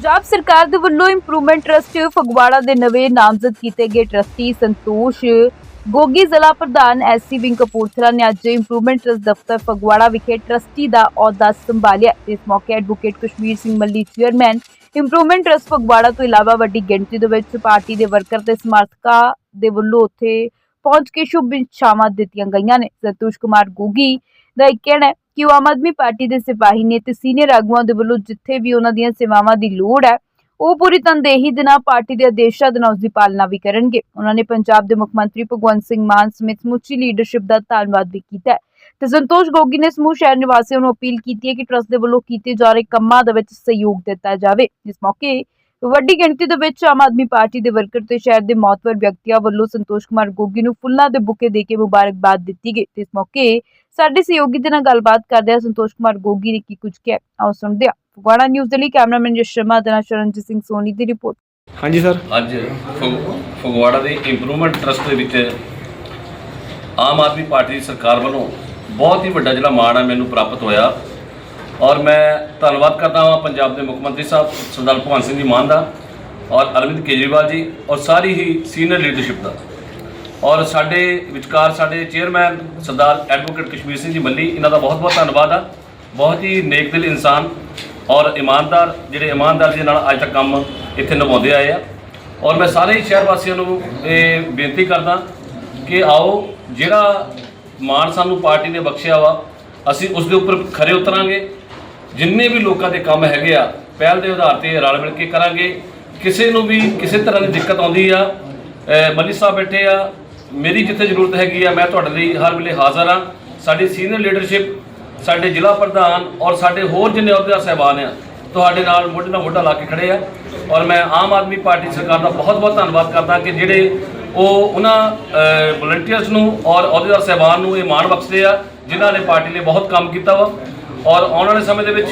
ਪੰਜਾਬ ਸਰਕਾਰ ਦੇ ਵੱਲੋਂ ਇੰਪਰੂਵਮੈਂਟ ਟਰਸਟ ਫਗਵਾੜਾ ਦੇ ਨਵੇਂ ਨਾਮਜ਼ਦ ਕੀਤੇ ਗਏ ਟਰਸਟੀ ਸੰਤੋਸ਼ ਗੋਗੀ ਜ਼ਿਲ੍ਹਾ ਪ੍ਰਧਾਨ ਐਸਸੀ ਵਿੰਗ ਕਪੂਰਥਲਾ ਨੇ ਅੱਜ ਇੰਪਰੂਵਮੈਂਟ ਟਰਸਟ ਦਫ਼ਤਰ ਫਗਵਾੜਾ ਵਿਖੇ ਟਰਸਟੀ ਦਾ ਅਹੁਦਾ ਸੰਭਾਲਿਆ। ਇਸ ਮੌਕੇ advocate Kashmir Singh Malli chairman improvement trust Phagwara ਤੋਂ ਇਲਾਵਾ ਵੱਡੀ ਗਿਣਤੀ ਦੇ ਵਿੱਚ ਪਾਰਟੀ ਦੇ ਵਰਕਰ ਤੇ ਸਮਰਥਕਾਂ ਦੇ ਵੱਲੋਂ ਉੱਥੇ ਪਹੁੰਚ ਕੇ ਸ਼ੁਭ ਇੱਛਾਵਾਂ ਦਿੱਤੀਆਂ ਗਈਆਂ ਨੇ। ਸੰਤੋਸ਼ ਕੁਮਾਰ ਗੋਗੀ ਦਾ ਇਹ ਕਹਿਣਾ ਹੈ ਕਿ ਉਹ ਆਮ ਆਦਮੀ ਪਾਰਟੀ ਦੇ ਸਿਪਾਹੀ ਨੇ ਤੇ ਸੀਨੀਅਰ ਆਗੂਆਂ ਦੇ ਵੱਲੋਂ ਜਿੱਥੇ ਵੀ ਉਹਨਾਂ ਦੀਆਂ ਸੇਵਾਵਾਂ ਦੀ ਲੋੜ ਹੈ, ਉਹ ਪੂਰੀ ਤਨਦੇਹੀ ਦੇ ਨਾਲ ਪਾਰਟੀ ਦੇ ਆਦੇਸ਼ਾਂ ਦੇ ਨਾਲ ਉਸ ਦੀ ਪਾਲਣਾ ਵੀ ਕਰਨਗੇ। ਉਹਨਾਂ ਨੇ ਪੰਜਾਬ ਦੇ ਮੁੱਖ ਮੰਤਰੀ ਭਗਵੰਤ ਸਿੰਘ ਮਾਨ ਸਮੇਤ ਸਮੁੱਚੀ ਲੀਡਰਸ਼ਿਪ ਦਾ ਧੰਨਵਾਦ ਵੀ ਕੀਤਾ ਹੈ। ਤੇ ਸੰਤੋਸ਼ ਗੋਗੀ ਨੇ ਸਮੂਹ ਸ਼ਹਿਰ ਨਿਵਾਸੀਆਂ ਨੂੰ ਅਪੀਲ ਕੀਤੀ ਹੈ ਕਿ ਟਰਸਟ ਦੇ ਵੱਲੋਂ ਕੀਤੇ ਜਾ ਰਹੇ ਕੰਮਾਂ ਦੇ ਵਿੱਚ ਸਹਿਯੋਗ ਦਿੱਤਾ ਜਾਵੇ। ਇਸ ਮੌਕੇ ਵੱਡੀ ਗਿਣਤੀ ਦੇ ਵਿੱਚ ਆਮ ਆਦਮੀ ਪਾਰਟੀ ਦੇ ਵਰਕਰ ਤੇ ਸ਼ਹਿਰ ਦੇ ਮੌਤਵਰ ਵਿਅਕਤੀਆਂ ਵੱਲੋਂ ਸੰਤੋਸ਼ ਕੁਮਾਰ ਗੋਗੀ ਨੂੰ ਫੁੱਲਾਂ ਦੇ ਬੁਕੇ ਦੇ ਕੇ ਮੁਬਾਰਕਬਾਦ ਦਿੱਤੀ ਗਈ। ਇਸ ਮੌਕੇ ਸਾਡੇ ਸਹਿਯੋਗੀ ਦੇ ਨਾਲ ਗੱਲਬਾਤ ਕਰਦੇ ਆ ਸੰਤੋਸ਼ ਕੁਮਾਰ ਗੋਗੀ ਨੇ ਕੀ ਕੁਝ ਕਿਹਾ ਆਓ ਸੁਣਦੇ ਹਾਂ। ਫਗਵਾੜਾ ਨਿਊਜ਼ ਦੇ ਲਈ ਕੈਮਰਾਮੈਨ ਜਸ ਸ਼ਰਮਾ ਦੇ ਨਾਲ ਸ਼ਰਨਜੀਤ ਸਿੰਘ ਸੋਨੀ ਦੀ ਰਿਪੋਰਟ। ਹਾਂਜੀ ਸਰ। ਅੱਜ ਫਗ- ਫਗਵਾੜਾ ਦੇ ਇੰਪਰੂਵਮੈਂਟ ਟਰਸਟ ਦੇ ਵਿੱਚ ਆਮ ਆਦਮੀ ਪਾਰਟੀ ਦੀ ਸਰਕਾਰ ਵੱਲੋਂ ਬਹੁਤ ਹੀ ਵੱਡਾ ਜਿਹੜਾ ਮਾਣ ਹੈ ਮੈਨੂੰ ਪ੍ਰਾਪਤ ਹੋਇਆ। ਔਰ ਮੈਂ ਧੰਨਵਾਦ ਕਰਦਾ ਹਾਂ ਪੰਜਾਬ ਦੇ ਮੁੱਖ ਮੰਤਰੀ ਸਾਹਿਬ, ਸਰਦਾਰ ਭਗਵੰਤ ਸਿੰਘ ਜੀ ਮਾਨ ਦਾ ਔਰ ਅਰਵਿੰਦ ਕੇਜਰੀਵਾਲ ਜੀ ਔਰ ਸਾਰੀ ਹੀ ਸੀਨੀਅਰ ਲੀਡਰਸ਼ਿਪ ਦਾ। ਔਰ ਸਾਡੇ ਵਿਚਕਾਰ ਸਾਡੇ ਚੇਅਰਮੈਨ ਸਰਦਾਰ ਐਡਵੋਕੇਟ ਕਸ਼ਮੀਰ ਸਿੰਘ ਜੀ ਮੱਲੀ, ਇਹਨਾਂ ਦਾ ਬਹੁਤ ਬਹੁਤ ਧੰਨਵਾਦ ਆ। ਬਹੁਤ ਹੀ ਨੇਕ ਦਿਲ ਇਨਸਾਨ ਔਰ ਇਮਾਨਦਾਰ, ਜਿਹੜੇ ਇਮਾਨਦਾਰ ਦੇ ਨਾਲ ਅੱਜ ਤੱਕ ਕੰਮ ਇੱਥੇ ਨਿਭਾਉਂਦੇ ਆਏ ਆ। ਔਰ ਮੈਂ ਸਾਰੇ ਹੀ ਸ਼ਹਿਰ ਵਾਸੀਆਂ ਨੂੰ ਇਹ ਬੇਨਤੀ ਕਰਦਾ ਕਿ ਆਓ, ਜਿਹੜਾ ਮਾਣ ਸਾਨੂੰ ਪਾਰਟੀ ਨੇ ਬਖਸ਼ਿਆ ਵਾ, ਅਸੀਂ ਉਸ ਦੇ ਉੱਪਰ ਖਰੇ ਉਤਰਾਂਗੇ। ਜਿੰਨੇ ਵੀ ਲੋਕਾਂ ਦੇ ਕੰਮ ਹੈਗੇ ਆ, ਪਹਿਲ ਦੇ ਆਧਾਰ ਤੇ ਰਲ ਮਿਲ ਕੇ ਕਰਾਂਗੇ। ਕਿਸੇ ਨੂੰ ਵੀ ਕਿਸੇ ਤਰ੍ਹਾਂ ਦੀ ਦਿੱਕਤ ਆਉਂਦੀ ਆ ਮਲੀ ਸਾਹਿਬ ਬੈਠੇ ਆ, ਮੇਰੀ ਜਿੱਥੇ ਜ਼ਰੂਰਤ ਹੈਗੀ ਆ, ਮੈਂ ਤੁਹਾਡੇ ਲਈ ਹਰ ਵੇਲੇ ਹਾਜ਼ਰ ਆ। ਸਾਡੀ ਸੀਨੀਅਰ ਲੀਡਰਸ਼ਿਪ, ਸਾਡੇ ਜ਼ਿਲ੍ਹਾ ਪ੍ਰਧਾਨ ਔਰ ਸਾਡੇ ਹੋਰ ਜਿੰਨੇ ਅਹੁਦੇਦਾਰ ਸਹਿਬਾਨ ਆ, ਤੁਹਾਡੇ ਨਾਲ ਮੋਢੇ ਨਾਲ ਮੋਢਾ ਲਾ ਕੇ ਖੜੇ ਆ। ਔਰ ਮੈਂ ਆਮ ਆਦਮੀ ਪਾਰਟੀ ਸਰਕਾਰ ਦਾ ਬਹੁਤ ਬਹੁਤ ਧੰਨਵਾਦ ਕਰਦਾ ਕਿ ਜਿਹੜੇ ਉਹ ਉਹਨਾਂ ਵਲੰਟੀਅਰਸ ਨੂੰ ਔਰ ਅਹੁਦੇਦਾਰ ਸਹਿਬਾਨ ਨੂੰ ਇਹ ਮਾਣ ਬਖਸ਼ਦੇ ਆ, ਜਿਨ੍ਹਾਂ ਨੇ ਪਾਰਟੀ ਲਈ ਬਹੁਤ ਕੰਮ ਕੀਤਾ ਵਾ। ਔਰ ਆਉਣ ਵਾਲੇ ਸਮੇਂ ਦੇ ਵਿੱਚ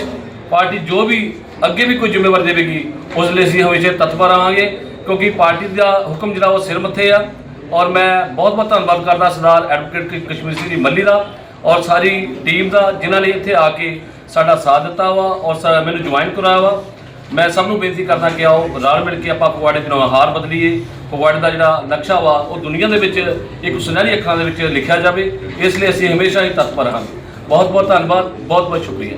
ਪਾਰਟੀ ਜੋ ਵੀ ਅੱਗੇ ਵੀ ਕੋਈ ਜ਼ਿੰਮੇਵਾਰੀ ਦੇਵੇਗੀ, ਉਸ ਲਈ ਅਸੀਂ ਹਮੇਸ਼ਾ ਤਤਪਰ ਰਹਾਂਗੇ, ਕਿਉਂਕਿ ਪਾਰਟੀ ਦਾ ਹੁਕਮ ਜਿਹੜਾ ਉਹ ਸਿਰ ਮੱਥੇ ਆ। ਔਰ ਮੈਂ ਬਹੁਤ ਬਹੁਤ ਧੰਨਵਾਦ ਕਰਦਾ ਸਰਦਾਰ ਐਡਵੋਕੇਟ ਕਸ਼ਮੀਰ ਸਿੰਘ ਜੀ ਮੱਲੀ ਦਾ ਔਰ ਸਾਰੀ ਟੀਮ ਦਾ, ਜਿਨ੍ਹਾਂ ਨੇ ਇੱਥੇ ਆ ਕੇ ਸਾਡਾ ਸਾਥ ਦਿੱਤਾ ਵਾ ਔਰ ਸ- ਮੈਨੂੰ ਜੁਆਇਨ ਕਰਾਇਆ ਵਾ। ਮੈਂ ਸਭ ਨੂੰ ਬੇਨਤੀ ਕਰਦਾ ਕਿ ਆਓ ਰਲ ਮਿਲ ਕੇ ਆਪਾਂ ਫਗਵਾੜੇ ਦੀ ਨਵਾਹਾਰ ਬਦਲੀਏ। ਫਗਵਾੜੇ ਦਾ ਜਿਹੜਾ ਨਕਸ਼ਾ ਵਾ, ਉਹ ਦੁਨੀਆ ਦੇ ਵਿੱਚ ਇੱਕ ਸੁਨਹਿਰੀ ਅੱਖਾਂ ਦੇ ਵਿੱਚ ਲਿਖਿਆ ਜਾਵੇ। ਇਸ ਲਈ ਅਸੀਂ ਹਮੇਸ਼ਾ ਹੀ ਤਤਪਰ ਹਾਂ ਬਹੁਤ ਬਹੁਤ ਧੰਨਵਾਦ ਬਹੁਤ ਬਹੁਤ ਸ਼ੁਕਰੀਆ